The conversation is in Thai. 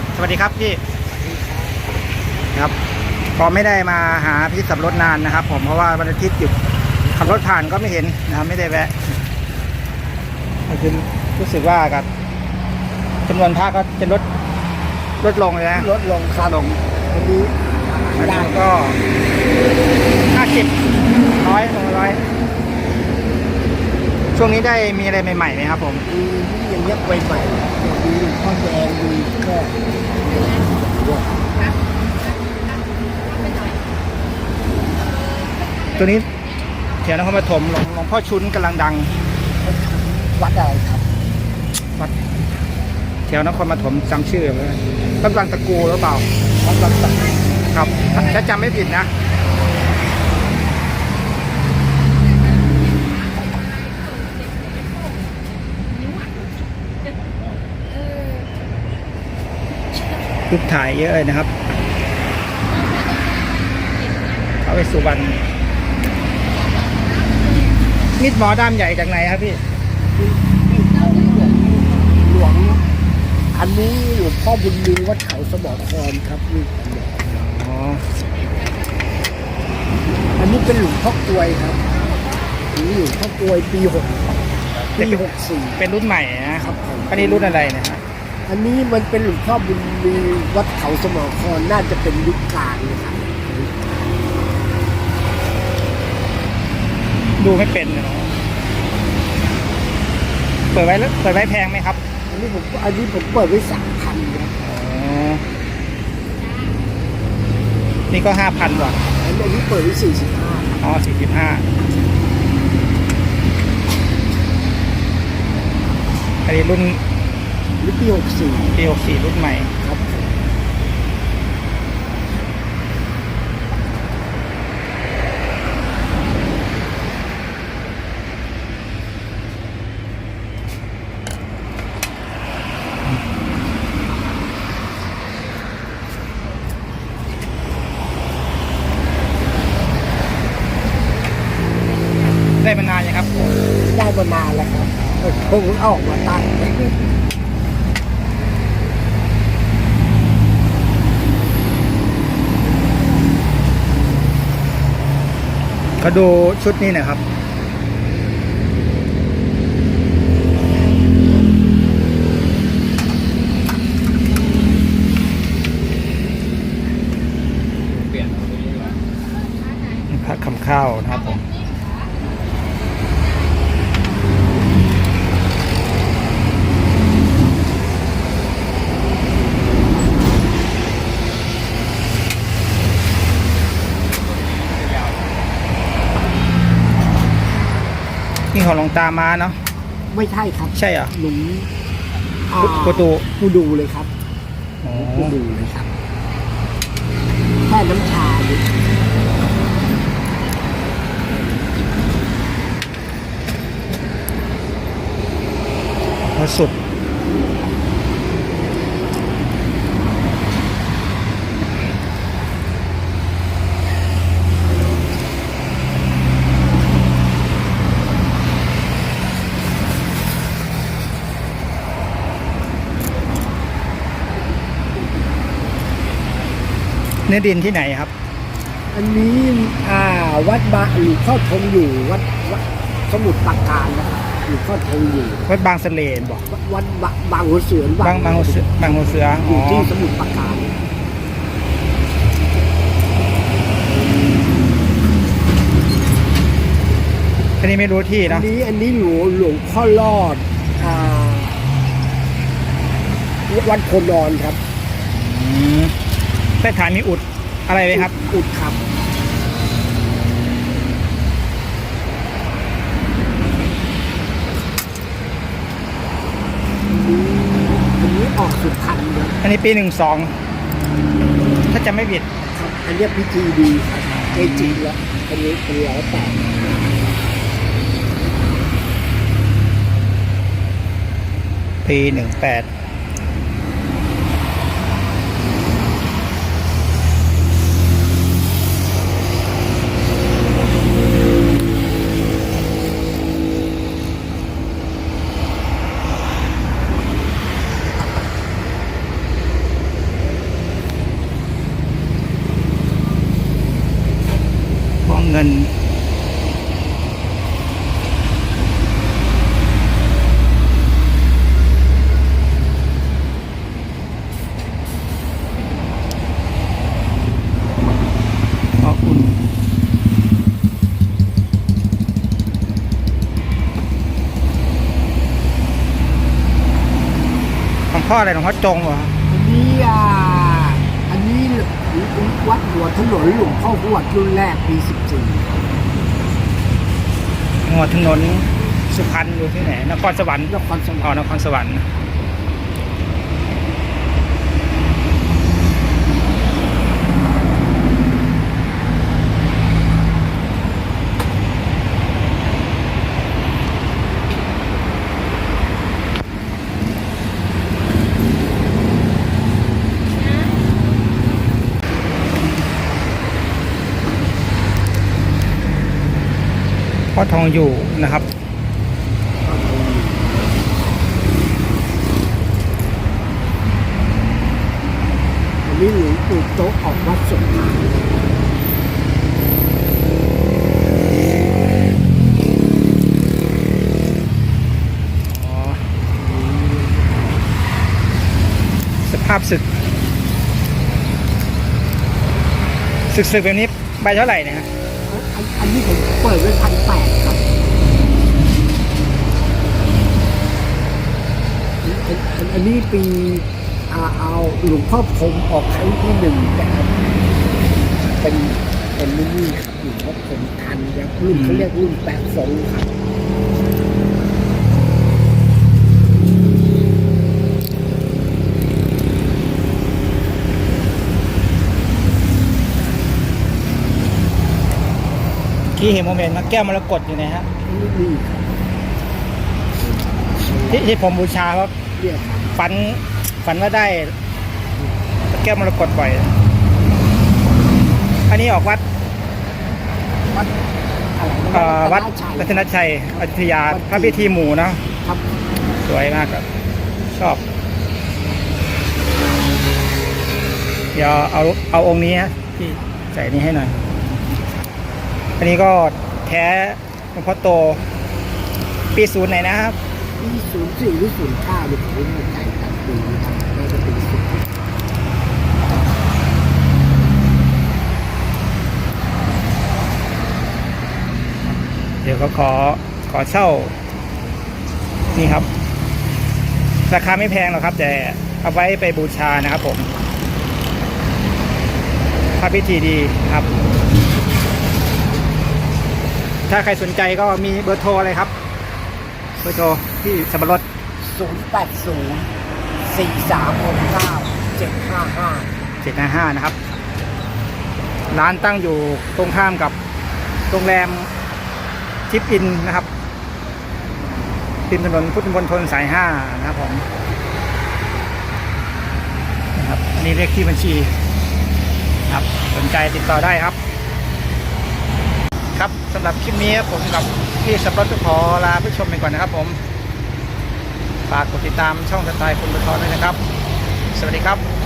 ครับ สวัสดีครับพี่ครับก็ไม่ได้มาหาพี่สับรถนานนะครับ ผมเพราะว่าวันอาทิตย์หยุดขับรถผ่านก็ไม่เห็นนะครับ ไม่ได้แวะก็คือรู้สึกว่ากับจำนวนพระก็จะลดลดลงเลยนะลดลงครับลงวันนี้อันนี้ก็ห้าสิบร้อยสองร้อย ช่วงนี้ได้มีอะไรใหม่ๆไหมครับผมมีอย่างเงี้ยใหม่ๆอย่างมีหลวงพ่อแดงมีก็ด้วยตัวนี้แถวนครปฐมหลวงหลวงพ่อชุนกำลังดัง วัดอะไรครับวัดแถวนครปฐมจำชื่อไม่ได้กำลังตะกูหรือเปล่าวัดลำตักครับถ้าจำไม่ผิดนะ รูปถ่ายเยอะเลยนะครับเอาไปสุวรรณมิดหมอด้ามใหญ่จากไหนครับพี่หลวง อันนี้หลวงพ่อบุญมีวัดเขาสมอครครับนี่อ๋ออันนี้เป็นหลวงพ่อกลวยครับอันนี้หลวงพ่อกลวยปีหกปีหกสี่เป็นรุ่นใหม่นะครับผมอันนี้รุ่นอะไรเนะครับ อันนี้มันเป็นหลวงพ่อบุญมีวัดเขาสมอครน่าจะเป็นยุคกลางนะครับดูไม่เป็นเลยเนาะเปิดไว้แล้วเปิดไว้แพงไหมครับอันนี้ผมอันนี้ผมเปิดไว้สามพันนะอ๋อนี่ก็ห้าพันว่ะอันนี้เปิดไว้สี่สิบห้าอ๋อสี่สิบห้าอันนี้รุ่นหรือ ปี 64 ปี64รุ่นใหม่ ครับ ได้มานานยังครับ ได้มานานแล้วครับคงเอาออกมาตั้ง ก็ ดูชุดนี้นะครับ พระคำข้าวนะครับผม นี่ของหลวงตามาเนาะไม่ใช่ครับใช่เหรอหลุมอ่ากูตูกูดูเลยครับอ๋อกูดูเลยครับแค่น้ำชาเนี่ยพระสุด เนื้อดินที่ไหนครับ อันนี้อ่าวัดบาหลวงพ่อทงอยู่วัดวัดสมุทรปราการนะครับหลวงพ่อทงอยู่วัดบางสะเลนบอกวัดบะบางหัวเสือนบางบางหัวเสือบางหัวเสือออ๋ยู่ที่อสมุทรปราการอันนี้ไม่รู้ที่อัเนาะนนี้อันนี้หลวงหลวงพ่อรอดอ่าวัดโพนอนครับ อืม ใต้ฐานมีอุดอะไรไหมครับ อุดครับอันนี้ออกสุดพันเลยอันนี้ปีหนึ่งสองถ้าจะไม่ผิดครับอันนี้พิธีดีครับเกจิแล้วอันนี้เป็นร้อยแปดปีหนึ่งแปด พ่ออะไรหลวงพ่อจงเหรออันนี้อ่าอันนี้วัดหัวถนนหลวงพ่อหวดรุ่นแรกปี14หัวถนนสุพรรณอยู่ที่ไหนนครสวรรค์นครสวอ๋รอรค์นครสวรรค์ พ่อทองอยู่นะครับ อันนี้หลวงปู่โต๊ะออกวัดสงขาอ๋อสภาพศึก ศึกศึกแบบนี้ใบเท่าไหร่เนะฮะอันอันนี้ผมเปิดไว้พันแปดครับ อันนี้ปีอาเอาหลวงพ่อพรหมออกครั้งที่หนึ่งแต่เป็นเป็นนี่นครับหลวงพ่อพรหมทันครับรุ่นเขาเรียกรุ่นแปดทรงครับที่เห็นโมเมนต์มาแก้วมรกตอยู่ไหนฮะนี่ครับที่ที่ผมบูชาเพราะเรียก ฝัน ฝันว่าได้ แก้วมรกตบ่อย อันนี้ออกวัดวัดอะไรนะเอ่อวัดรัรัตตนนชัยอยุธยาพระพิธีหมู่เนาะครับ สวยมากครับ ชอบ เดี๋ยวเอาเอาองค์นี้ฮะพี่ใส่นี้ให้หน่อย อันนี้ก็แท้หลวงพ่อโต ปีศูนย์ไหนนะครับ ปีศูนย์สี่หรือศูนย์เก้าเนี่ยผมไม่แน่ใจครับปีนี้ครับน่าจะเป็นศูนย์เดี๋ยวก็ขอขอเช่า นี่ครับ ราคาไม่แพงหรอกครับ แต่เอาไว้ไปบูชานะครับผมพระพิธีดีครับ ถ้าใครสนใจก็มีเบอร์โทรอะไรครับ เบอร์โทรที่สับปะรดศูนย์แปดศูนย์สี่สามหกเก้าเจ็ดห้าห้าเจ็ดห้าห้านะครับ ร้านตั้งอยู่ตรงข้ามกับโรงแรมทิปอินนะครับริมถนนพุทธมณฑลสายห้านะครับผมนะครับอันนี้เลขที่บัญชีครับสนใจติดต่อได้ครับ ครับสำหรับคลิปนี้ผมกับ พี่สับรถก็ขอลาผู้ชมไปก่อนนะครับผม ฝากกดติดตามช่องสไตล์คุณบุทรด้วยนะครับ สวัสดีครับ